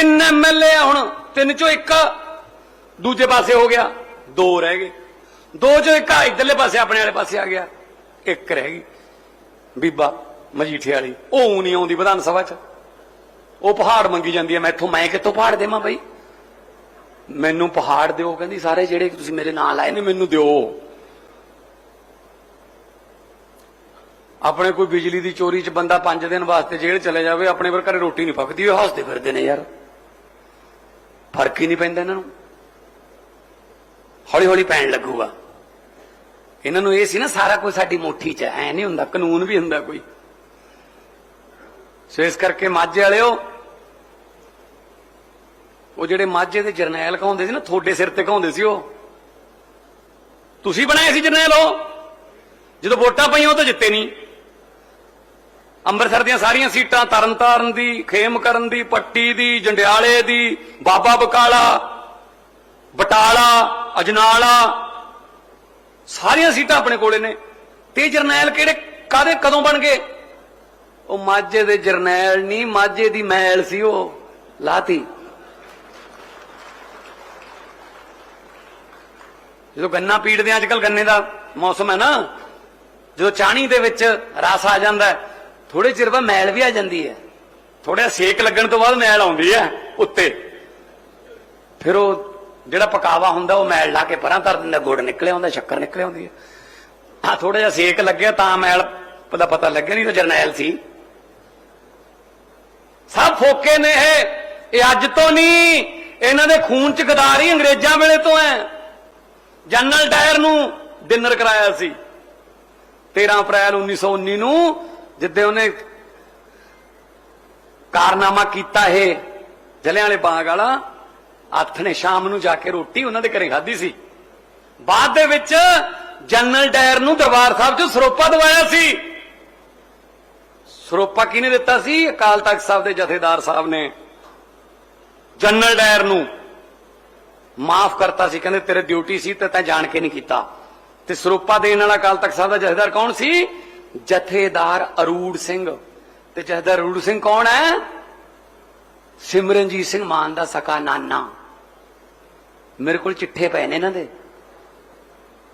ਤਿੰਨ ਐਮਐਲਏ ਆ ਹੁਣ, ਤਿੰਨ ਚੋਂ ਇੱਕ ਦੂਜੇ ਪਾਸੇ ਹੋ ਗਿਆ। ਦੋ ਰਹਿ ਗਏ। ਦੋ ਚੋਂ ਇੱਕ ਆ ਇਧਰਲੇ ਪਾਸੇ, ਆਪਣੇ ਵਾਲੇ ਪਾਸੇ ਆ ਗਿਆ। ਇੱਕ ਰਹਿ ਗਈ। ਬੀਬਾ ਮਜੀਠੇ ਵਾਲੀ, ਉਹ ਨਹੀਂ ਆਉਂਦੀ ਵਿਧਾਨ ਸਭਾ 'ਚ। ਉਹ ਪਹਾੜ ਮੰਗੀ ਜਾਂਦੀ ਹੈ ਮੈਥੋਂ ਮੈਂ ਕਿੱਥੋਂ ਪਹਾੜ ਦੇਵਾਂ ਬਈ? ਮੈਨੂੰ ਪਹਾੜ ਦਿਓ, ਕਹਿੰਦੀ, ਸਾਰੇ ਜਿਹੜੇ ਤੁਸੀਂ ਮੇਰੇ ਨਾਲ ਲਾਏ ਨੇ, ਮੈਨੂੰ ਦਿਓ। ਆਪਣੇ ਕੋਈ ਬਿਜਲੀ ਦੀ ਚੋਰੀ 'ਚ ਬੰਦਾ 5 ਦਿਨ ਵਾਸਤੇ ਜੇਲ੍ਹ ਚਲੇ ਜਾਵੇ, ਆਪਣੇ ਵਰ ਘਰੇ ਰੋਟੀ ਨਹੀਂ ਪੱਕਦੀ, ਉਹ ਹੱਸਦੇ ਫਿਰਦੇ ਨੇ ਯਾਰ। ਫ਼ਰਕ ਹੀ ਨਹੀਂ ਪੈਂਦਾ ਇਹਨਾਂ ਨੂੰ। ਹੌਲੀ ਹੌਲੀ ਪੈਣ ਲੱਗੂਗਾ। ਇਹਨਾਂ ਨੂੰ ਇਹ ਸੀ ਨਾ, ਸਾਰਾ ਕੁਝ ਸਾਡੀ ਮੁੱਠੀ 'ਚ ਐ ਨਹੀਂ ਹੁੰਦਾ, ਕਾਨੂੰਨ ਵੀ ਹੁੰਦਾ ਕੋਈ। ਸੋ ਇਸ ਕਰਕੇ ਮਾਝੇ ਵਾਲਿਓ, ਉਹ ਜਿਹੜੇ ਮਾਝੇ ਦੇ ਜਰਨੈਲ ਕਹਾਉਂਦੇ ਸੀ ਨਾ ਥੋੜੇ ਸਿਰ ਤੇ ਕਹਾਉਂਦੇ ਸੀ ਉਹ। ਤੁਸੀਂ ਬਣਾਏ ਸੀ ਜਰਨੈਲ ਉਹ। ਜਦੋਂ ਵੋਟਾਂ ਪਈਆਂ, ਉਹ ਤਾਂ ਜਿੱਤੇ ਨਹੀਂ। ਅੰਮ੍ਰਿਤਸਰ ਦੀਆਂ ਸਾਰੀਆਂ ਸੀਟਾਂ ਤਰਨਤਾਰਨ ਦੀ ਖੇਮ ਕਰਨ ਦੀ ਪੱਟੀ ਦੀ ਜੰਡਿਆਲੇ ਦੀ ਬਾਬਾ ਬਕਾਲਾ ਬਟਾਲਾ ਅਜਨਾਲਾ ਸਾਰੀਆਂ ਸੀਟਾਂ ਆਪਣੇ ਕੋਲੇ ਨੇ। ਤੇ ਜਰਨੈਲ ਕਿਹੜੇ ਕਾਦੇ ਕਦੋਂ ਬਣ ਗਏ? ਉਹ ਮਾਝੇ ਦੇ ਜਰਨੈਲ ਨਹੀਂ ਮਾਝੇ ਦੀ ਮੈਲ ਸੀ ਉਹ। ਲਾਤੀ। ਜਦੋਂ ਗੰਨਾ ਪੀੜਦੇ ਅੱਜ ਕੱਲ ਗੰਨੇ ਦਾ ਮੌਸਮ ਹੈ ਨਾ ਜਦੋਂ ਚਾਣੀ ਦੇ ਵਿੱਚ ਰਸ ਆ ਜਾਂਦਾ ਹੈ, ਥੋੜੇ ਚਿਰ ਬਾਅਦ ਮੈਲ ਵੀ ਆ ਜਾਂਦੀ ਹੈ। ਥੋੜਾ ਸੇਕ ਲੱਗਣ ਤੋਂ ਬਾਅਦ ਮੈਲ ਆਉਂਦੀ ਹੈ ਉੱਤੇ। ਫਿਰ ਉਹ ਜਿਹੜਾ ਪਕਾਵਾ ਹੁੰਦਾ, ਉਹ ਮੈਲ ਲਾ ਕੇ ਪਰਾਂ ਧਰ ਦਿੰਦਾ, ਗੁੜ ਨਿਕਲਿਆ ਹੁੰਦਾ, ਸ਼ੱਕਰ ਨਿਕਲਿਆ ਹੁੰਦੀ ਹੈ। ਹਾਂ ਥੋੜਾ ਜਿਹਾ ਸੇਕ ਲੱਗਿਆ ਤਾਂ ਮੈਲ ਦਾ ਪਤਾ ਲੱਗਿਆ ਨਹੀਂ ਤਾਂ ਜਰਨੈਲ ਸੀ। ਸਭ ਫੋਕੇ ਨੇ ਇਹ ਇਹ ਅੱਜ ਤੋਂ ਨਹੀਂ, ਇਹਨਾਂ ਦੇ ਖੂਨ ਚ ਗਦਾਰੀ ਅੰਗਰੇਜ਼ਾਂ ਵੇਲੇ ਤੋਂ ਹੈ। ਜਨਰਲ ਡਾਇਰ ਨੂੰ ਡਿਨਰ ਕਰਾਇਆ ਸੀ। 13 ਅਪ੍ਰੈਲ 1919 ਨੂੰ ਜਿੱਦੇ ਉਹਨੇ ਕਾਰਨਾਮਾ ਕੀਤਾ ਇਹ ਜਲਿਆਂ ਵਾਲੇ ਬਾਗ ਵਾਲਾ ਹੱਥ ਨੇ ਸ਼ਾਮ ਨੂੰ ਜਾ ਕੇ ਰੋਟੀ ਉਹਨਾਂ ਦੇ ਘਰੇ ਖਾਧੀ ਸੀ। ਬਾਅਦ ਦੇ ਵਿੱਚ ਜਨਰਲ ਡਾਇਰ ਨੂੰ ਦਰਬਾਰ ਸਾਹਿਬ 'ਚ ਸਰੋਪਾ ਦਵਾਇਆ ਸੀ। ਸਰੋਪਾ ਕਿਹਨੇ ਦਿੱਤਾ ਸੀ? ਅਕਾਲ ਤਖਤ ਸਾਹਿਬ ਦੇ ਜਥੇਦਾਰ ਸਾਹਿਬ ਨੇ। ਜਨਰਲ ਡਾਇਰ ਨੂੰ ਮਾਫ ਕਰਤਾ ਸੀ, ਕਹਿੰਦੇ ਤੇਰੇ ਡਿਊਟੀ ਸੀ ਤੇ ਤੈਂ ਜਾਣ ਕੇ ਨਹੀਂ ਕੀਤਾ। ਤੇ ਸਰੋਪਾ ਦੇਣ ਵਾਲਾ ਅਕਾਲ ਤਖਤ ਸਾਹਿਬ ਦਾ ਜਥੇਦਾਰ ਕੌਣ ਸੀ? ਜਥੇਦਾਰ ਅਰੂੜ ਸਿੰਘ। ਤੇ ਜਥੇਦਾਰ ਅਰੂੜ ਸਿੰਘ ਕੌਣ ਹੈ? ਸਿਮਰਨਜੀਤ ਸਿੰਘ ਮਾਨ ਦਾ ਸਕਾ ਨਾਨਾ। ਮੇਰੇ ਕੋਲ ਚਿੱਠੇ ਪਏ ਨੇ ਇਹਨਾਂ ਦੇ।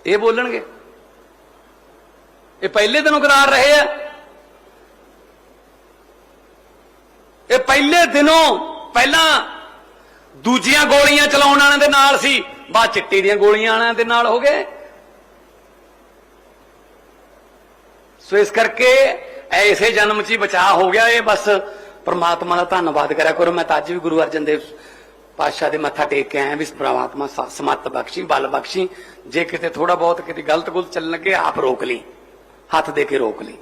ਇਹ ਬੋਲਣਗੇ। ਇਹ ਪਹਿਲੇ ਦਿਨੋਂ ਕਰਾਰ ਰਹੇ ਆ। ਇਹ ਪਹਿਲੇ ਦਿਨੋਂ ਪਹਿਲਾਂ ਦੂਜੀਆਂ ਗੋਲੀਆਂ ਚਲਾਉਣ ਵਾਲਿਆਂ ਦੇ ਨਾਲ ਸੀ। ਬਾਅਦ ਚਿੱਟੀ ਦੀਆਂ ਗੋਲੀਆਂ ਵਾਲਿਆਂ ਦੇ ਨਾਲ ਹੋ ਗਏ। ਸੋ ਇਸ ਕਰਕੇ ਐਸੇ ਜਨਮ 'ਚ ਹੀ ਬਚਾਅ ਹੋ ਗਿਆ ਇਹ, ਬਸ ਪ੍ਰਮਾਤਮਾ ਦਾ ਧੰਨਵਾਦ ਕਰਿਆ ਕਰੋ। ਮੈਂ ਤਾਂ ਅੱਜ ਵੀ ਗੁਰੂ ਅਰਜਨ ਦੇਵ ਪਾਤਸ਼ਾਹ ਦੇ ਮੱਥਾ ਟੇਕ ਕੇ ਆਇਆ ਵੀ ਪ੍ਰਮਾਤਮਾ ਸ- ਸਮੱਤ ਬਖਸ਼ੀ, ਬਲ ਬਖਸ਼ੀ। ਜੇ ਕਿਤੇ ਥੋੜਾ ਬਹੁਤ ਕਿਤੇ ਗਲਤ ਗੁਲਤ ਚੱਲਣ ਲੱਗੇ, ਆਪ ਰੋਕ ਲਈ। ਹੱਥ ਦੇ ਕੇ ਰੋਕ ਲਈ।